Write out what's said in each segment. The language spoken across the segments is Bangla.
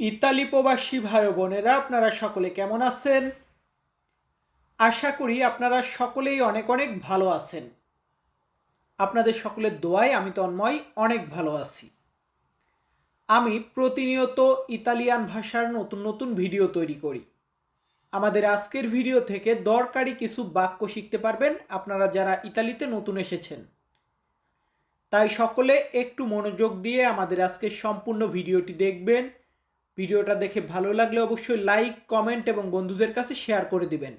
ইতালি প্রবাসী ভাই বোনেরা, আপনারা সকলে কেমন আছেন? আশা করি আপনারা সকলেই অনেক অনেক ভালো আছেন। আপনাদের সকলের দোয়ায় আমি তন্ময় অনেক ভালো আছি। আমি প্রতিনিয়ত ইতালিয়ান ভাষার নতুন নতুন ভিডিও তৈরি করি। আমাদের আজকের ভিডিও থেকে দরকারি কিছু বাক্য শিখতে পারবেন আপনারা যারা ইতালিতে নতুন এসেছেন। তাই সকলে একটু মনোযোগ দিয়ে আমাদের আজকের সম্পূর্ণ ভিডিওটি দেখবেন ভিডিওটা দেখে ভালো লাগলে অবশ্যই লাইক, কমেন্ট এবং বন্ধুদের কাছে শেয়ার করে দিবেন।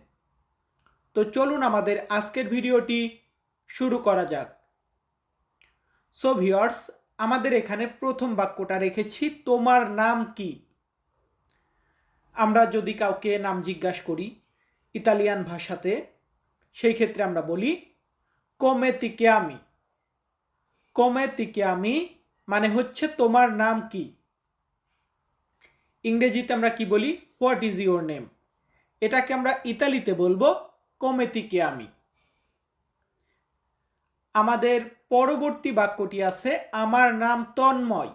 তো চলুন আমাদের আজকের ভিডিওটি শুরু করা যাক। সো ভিওর্স আমাদের এখানে প্রথম বাক্যটা রেখেছি, তোমার নাম কি? আমরা যদি কাউকে নাম জিজ্ঞাসা করি ইতালিয়ান ভাষাতে, সেই ক্ষেত্রে আমরা বলি, কমে তিকে আমি। কমে তিকে আমি মানে হচ্ছে, তোমার নাম কি? ইংরেজিতে আমরা কি বলি? হোয়াট ইজ ইউর নেম এটাকে আমরা ইতালিতে বলব কমেতিকে আমি আমাদের পরবর্তী বাক্যটি আছে আমার নাম তন্ময়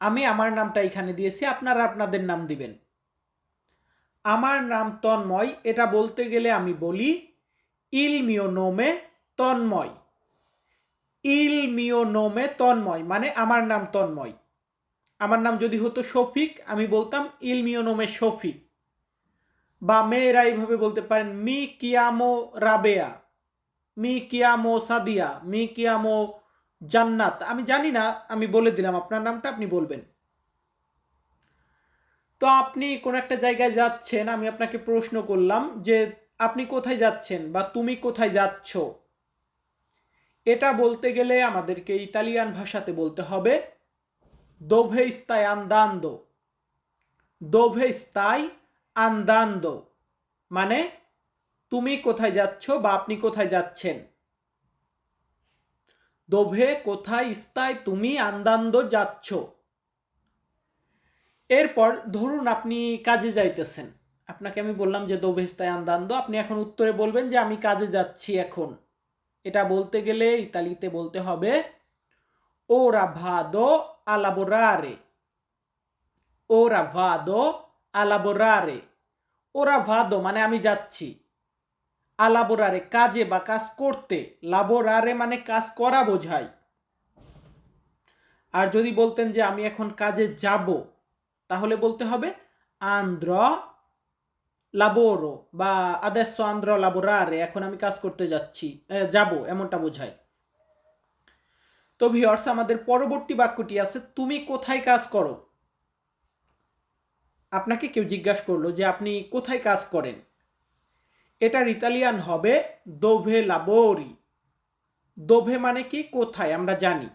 আমি আমার নামটা এখানে দিয়েছি, আপনারা আপনাদের নাম দিবেন। আমার নাম তন্ময় এটা বলতে গেলে আমি বলি ইল মিও নোমে তন্ময় ইল মিও নোমে তন্ময় মানে আমার নাম তন্ময় আমার নাম যদি হতো শফিক, আমি বলতাম ইলমিও নোমে শফিক। বা মেয়েরা এইভাবে বলতে পারেন, মি কিয়ামো রাবেয়া, মি কিয়ামো সাদিয়া, মি কিয়ামো জান্নাত। আমি জানি না, আমি বলে দিলাম, আপনার নামটা আপনি বলবেন। তো আপনি কোন একটা জায়গায় যাচ্ছেন, আমি আপনাকে প্রশ্ন করলাম যে, আপনি কোথায় যাচ্ছেন বা তুমি কোথায় যাচ্ছ? এটা বলতে গেলে আমাদেরকে ইতালিয়ান ভাষাতে বলতে হবে। Dove stai andando. Dove stai andando. মানে তুমি কোথায় যাচ্ছ বা আপনি কোথায় যাচ্ছেন? দোভে কোথায় স্তায় তুমি আন্দান্দ যাচ্ছ। এরপর ধরুন আপনি কাজে যাইতেছেন। আপনাকে আমি বললাম যে দোভে স্তায় আন্দান্দ আপনি এখন উত্তরে বলবেন যে, আমি কাজে যাচ্ছি এখন। এটা বলতে গেলে ইতালিতে বলতে হবে, ora vado a lavorare ora vado a lavorare ora vado মানে আমি যাচ্ছি lavorare কাজে বা কাজ করতে lavorare মানে কাজ করা বোঝায় আর যদি বলতেন যে আমি এখন কাজে যাব তাহলে বলতে হবে andrò lavoro বা andrò a lavorare এখন আমি কাজ করতে যাচ্ছি যাব এমনটা বোঝায় তো ভিওর্স আমাদের পরবর্তী বাক্যটি আছে, তুমি কোথায় কাজ করো? আপনাকে কেউ জিজ্ঞাসা করল যে, আপনি কোথায় কাজ করেন? এটার ইতালিয়ান হবে দোভে লাবোরি দোভে মানে কি? কোথায়? আমরা জানি।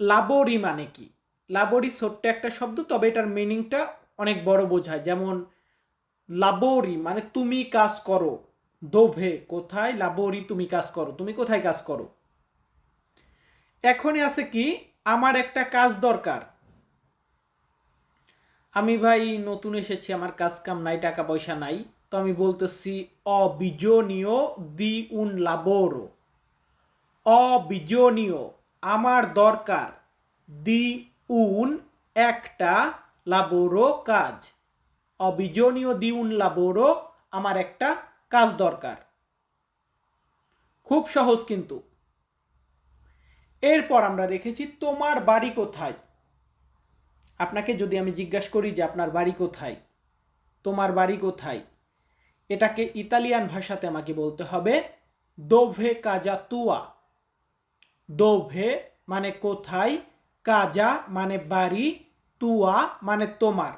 লাবোরি মানে কি? লাবোরি ছোট্ট একটা শব্দ, তবে এটার মিনিংটা অনেক বড় বোঝায়। যেমন লাবোরি মানে তুমি কাজ করো। দোভে কোথায়? লাবোরি তুমি কাজ করো। তুমি কোথায় কাজ করো? এখনই আছে কি, আমার একটা কাজ দরকার। আমি ভাই নতুন এসেছি, আমার কাজ কাম নাই, টাকা পয়সা নাই। তো আমি বলতেছি, অবিজনীয় দি উন লাবোরো অবিজনীয়, আমার দরকার দি উন একটা লাবোরো কাজ। অবিজনীয় দি উন লাবোরো আমার একটা কাজ দরকার। খুব সহজ কিন্তু। এরপর আমরা রেখেছি তোমার বাড়ি কোথায়? আপনাকে যদি আমি জিজ্ঞাসা করি যে আপনার বাড়ি কোথায়? তোমার বাড়ি কোথায়? এটাকে ইতালিয়ান ভাষাতে আমাকে বলতে হবে, দোভে কাজা তুয়া। দোভে মানে কোথায়, কাজা মানে বাড়ি, তুয়া মানে তোমার।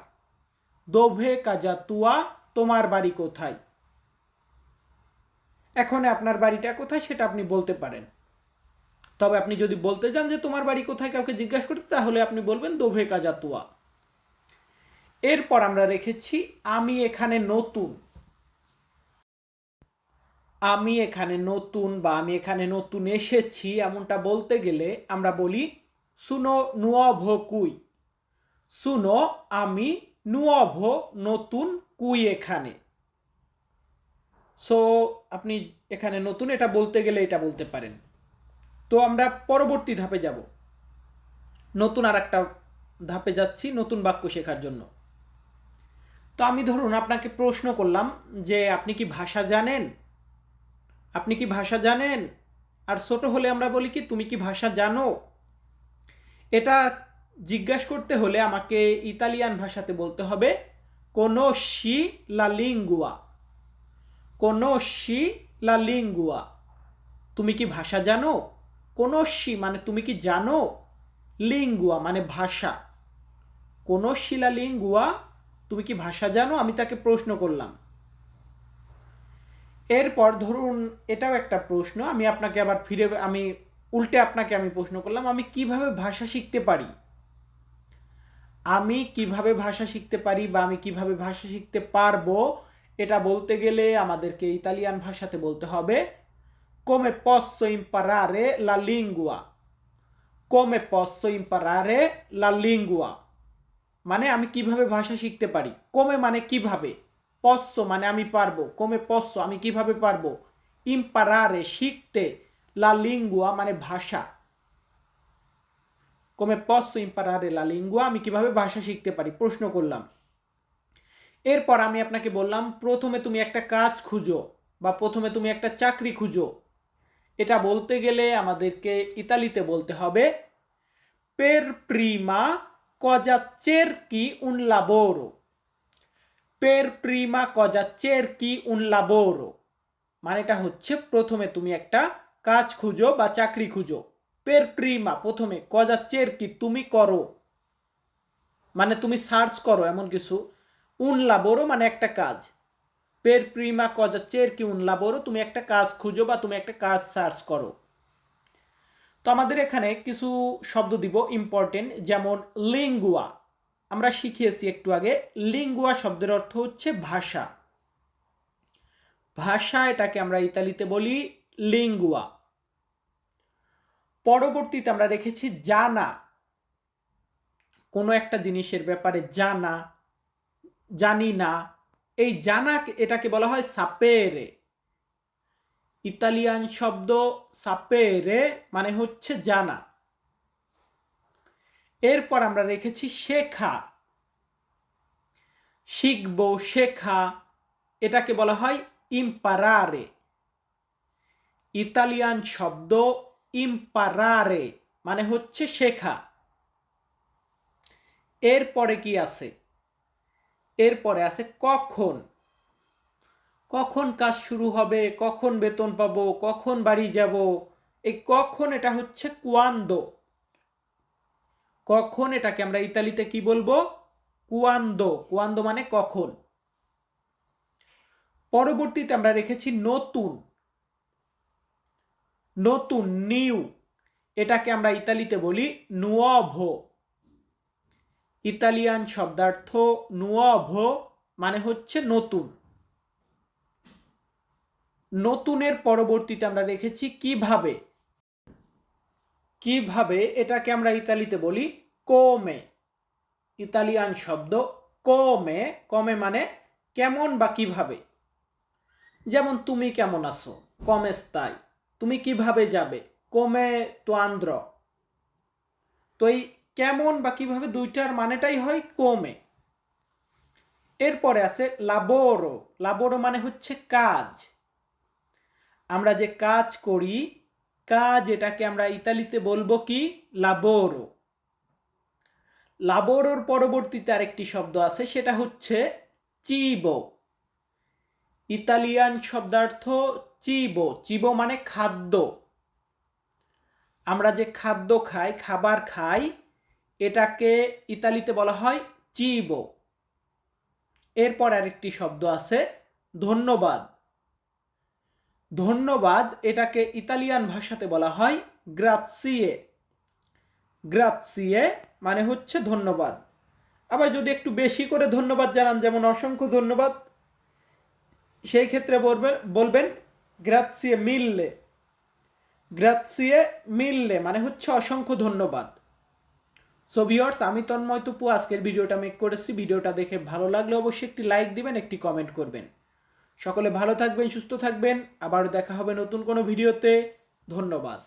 দোভে কাজা তুয়া, তোমার বাড়ি কোথায়? এখন আপনার বাড়িটা কোথায় সেটা আপনি বলতে পারেন। তবে আপনি যদি বলতে চান যে তোমার বাড়ি কোথায় কাউকে জিজ্ঞাসা করতে, তাহলে আপনি বলবেন দোভে কাজা কাজাতুয়া। এরপর আমরা রেখেছি, আমি এখানে নতুন। আমি এখানে নতুন বা আমি এখানে নতুন এসেছি এমনটা বলতে গেলে আমরা বলি, সুনো নুয়ভ কুই। সুনো, আমি নুয়ভ নতুন কুই এখানে। সো আপনি এখানে নতুন, এটা বলতে গেলে এটা বলতে পারেন। তো আমরা পরবর্তী ধাপে যাব। নতুন আর একটা ধাপে যাচ্ছি, নতুন বাক্য শেখার জন্য। তো আমি ধরুন আপনাকে প্রশ্ন করলাম যে, আপনি কি ভাষা জানেন? আপনি কি ভাষা জানেন? আর ছোট হলে আমরা বলি কি, তুমি কি ভাষা জানো? এটা জিজ্ঞাসা করতে হলে আমাকে ইতালিয়ান ভাষাতে বলতে হবে কোনোশি লা লিঙ্গুয়া? কোনোশি লা লিঙ্গুয়া? তুমি কি ভাষা জানো? কোনোশি মানে তুমি কি জানো? লিঙ্গুয়া মানে ভাষা। কোনোশি লা লিঙ্গুয়া, তুমি কি ভাষা জানো? আমি তাকে প্রশ্ন করলাম। এরপর ধরুন এটাও একটা প্রশ্ন, আমি আপনাকে আবার ফিরে, আমি উল্টে আপনাকে আমি প্রশ্ন করলাম, আমি কীভাবে ভাষা শিখতে পারি? আমি কীভাবে ভাষা শিখতে পারি বা আমি কীভাবে ভাষা শিখতে পারব? এটা বলতে গেলে আমাদেরকে ইতালিয়ান ভাষাতে বলতে হবে। Come posso imparare la lingua? Come posso imparare la lingua? মানে আমি কীভাবে ভাষা শিখতে পারি? কমে মানে কীভাবে? পস্য মানে আমি পারব। কমে পস্য আমি কীভাবে পারব? ইম্পারারে শিখতে লা লিঙ্গুয়া মানে ভাষা। কমে পস্য ইম্পারারে লা লিঙ্গুয়া আমি কীভাবে ভাষা শিখতে পারি? প্রশ্ন করলাম। এরপর আমি আপনাকে বললাম, প্রথমে তুমি একটা কাজ খুঁজো বা প্রথমে তুমি একটা চাকরি খুঁজো। এটা বলতে গেলে আমাদেরকে ইতালিতে বলতে হবে পের প্রিমা cosa cerchi un lavoro? Per prima cosa cerchi un lavoro. মানেটা হচ্ছে প্রথমে তুমি একটা কাজ খুঁজো বা চাকরি খুঁজো। পের প্রিমা প্রথমে কজা চের কি তুমি করো। মানে তুমি সার্চ করো এমন কিছু। উন লাবোরো মানে একটা কাজ। পের প্রিমা কজা চেরকি উন লাবোরো, তুমি একটা কাজ খুঁজো বা তুমি একটা কাজ সার্চ করো। তো আমাদের এখানে কিছু শব্দ দিব ইম্পর্টেন্ট যেমন লিঙ্গুয়া আমরা শিখিয়েছি একটু আগে লিঙ্গুয়া শব্দের অর্থ হচ্ছে ভাষা। ভাষা এটাকে আমরা ইতালিতে বলি লিঙ্গুয়া পরবর্তীতে আমরা রেখেছি জানা। কোনো একটা জিনিসের ব্যাপারে জানা, জানি না এই জানা এটাকে বলা হয় সাপেরে। ইতালিয়ান শব্দ সাপেরে মানে হচ্ছে জানা। এরপর আমরা রেখেছি শেখা। শিখব শেখা, এটাকে বলা হয় ইম্পারারে। ইতালিয়ান শব্দ ইম্পারারে মানে হচ্ছে শেখা। এরপরে কি আছে? এরপরে আছে কখন? কখন কাজ শুরু হবে? কখন বেতন পাবো? কখন বাড়ি যাব? এই কখন এটা হচ্ছে কুয়ান্দো। কখন এটাকে আমরা ইতালিতে কি বলব? কুয়ান্দো। কুয়ান্দো মানে কখন। পরবর্তীতে আমরা রেখেছি নতুন। নতুন, নিউ। এটাকে আমরা ইতালিতে বলি নুয়াভো ইতালিয়ান শব্দার্থ নুয়াভো মানে হচ্ছে নতুন। নতুনের পরবর্তীতে আমরা রেখেছি কীভাবে। কীভাবে এটাকে আমরা ইতালিতে বলি কোমে ইতালিয়ান শব্দ কোমে কমে মানে কেমন বা কীভাবে। যেমন তুমি কেমন আছো? কমেস্তাই তুমি কীভাবে যাবে? কোমে তো আন্দ্র তো এই কেমন বা কীভাবে দুইটার মানেটাই হয় কমে। এরপরে আছে লাবোরো লাবোরো মানে হচ্ছে কাজ। আমরা যে কাজ করি, কাজ এটাকে আমরা ইতালিতে বলব কি? লাবোরো লাবোরোর পরবর্তীতে আরেকটি শব্দ আছে, সেটা হচ্ছে চিবো ইতালিয়ান শব্দার্থ চিবো চিবো মানে খাদ্য। আমরা যে খাদ্য খাই, খাবার খাই এটাকে ইতালিতে বলা হয় চিবো। এরপর আরেকটি শব্দ আছে, ধন্যবাদ। ধন্যবাদ এটাকে ইতালিয়ান ভাষাতে বলা হয় গ্রাৎসিয়ে। গ্রাৎসিয়ে মানে হচ্ছে ধন্যবাদ। আবার যদি একটু বেশি করে ধন্যবাদ জানান, যেমন অসংখ্য ধন্যবাদ, সেই ক্ষেত্রে বলবেন বলবেন গ্রাৎসিয়ে মিললে। গ্রাৎসিয়ে মিললে মানে হচ্ছে অসংখ্য ধন্যবাদ। সো ভিওর্স আমি তন্ময় তুপু আজকের ভিডিওটা মেক করেছি। ভিডিওটা দেখে ভালো লাগলে অবশ্যই একটি লাইক দিবেন, একটি কমেন্ট করবেন। সকলে ভালো থাকবেন, সুস্থ থাকবেন। আবার দেখা হবে নতুন কোনো ভিডিওতে। ধন্যবাদ।